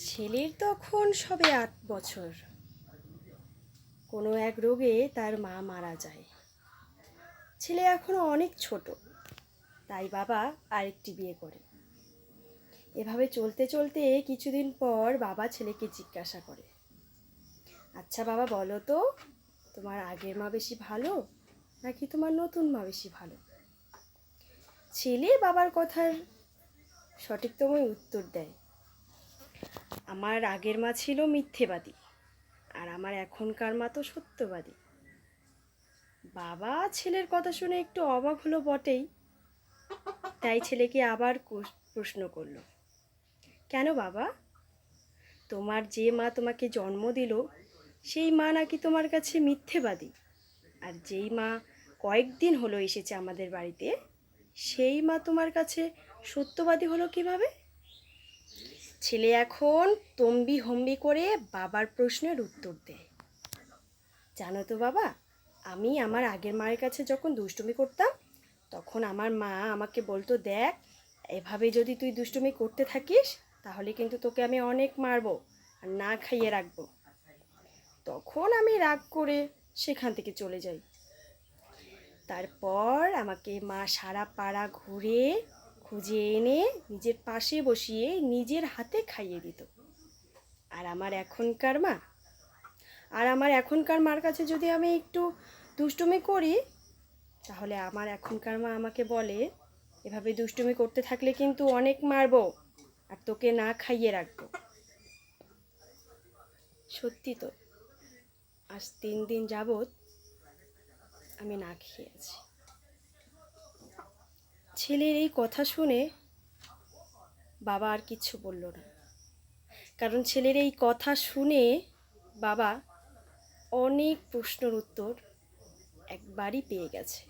ছেলের তখন সবে আট বছর। কোনো এক রোগে তার মা মারা যায়। ছেলে এখনও অনেক ছোট, তাই বাবা আরেকটি বিয়ে করে। এভাবে চলতে চলতে কিছুদিন পর বাবা ছেলেকে জিজ্ঞাসা করে আচ্ছা বাবা, বলো তো, তোমার আগের মা বেশি ভালো নাকি তোমার নতুন মা বেশি ভালো? ছেলে বাবার কথার সঠিকতম উত্তর দেয়। আমার আগের মা ছিল মিথ্যেবাদী, আর আমার এখনকার মা তো সত্যবাদী। বাবা ছেলের কথা শুনে একটু অবাক হলো বটেই, তাই ছেলেকে আবার প্রশ্ন করল, কেন বাবা? তোমার যে মা তোমাকে জন্ম দিল, সেই মা নাকি তোমার কাছে মিথ্যেবাদী, আর যেই মা কয়েকদিন হলো এসেছে আমাদের বাড়িতে, সেই মা তোমার কাছে সত্যবাদী হলো কীভাবে? ছেলে এখন তম্বি হম্বি করে বাবার প্রশ্নের উত্তর দেয়। জানো তো বাবা, আমি আমার আগের মায়ের কাছে যখন দুষ্টুমি করতাম, তখন আমার মা আমাকে বলতো, দেখ, এভাবে যদি তুই দুষ্টুমি করতে থাকিস, তাহলে কিন্তু তোকে আমি অনেক মারবো আর না খাইয়ে রাখব। তখন আমি রাগ করে সেখান থেকে চলে যাই। তারপর আমাকে মা সারা পাড়া ঘুরে খুঁজে এনে নিজের পাশে বসিয়ে নিজের হাতে খাইয়ে দিত। আর আমার এখনকার মা? আর আমার এখনকার মার কাছে যদি আমি একটু দুষ্টুমি করি, তাহলে আমার এখনকার মা আমাকে বলে, এভাবে দুষ্টুমি করতে থাকলে কিন্তু অনেক মারবো আর তোকে না খাইয়ে রাখব। সত্যি তো, আজ তিন দিন যাবৎ আমি না খেয়ে আছি। ছেলের এই কথা শুনে বাবা আর কিচ্ছু বলল না। কারণ ছেলের এই কথা শুনে বাবা অনেক প্রশ্নের উত্তর একবারই পেয়ে গেছে।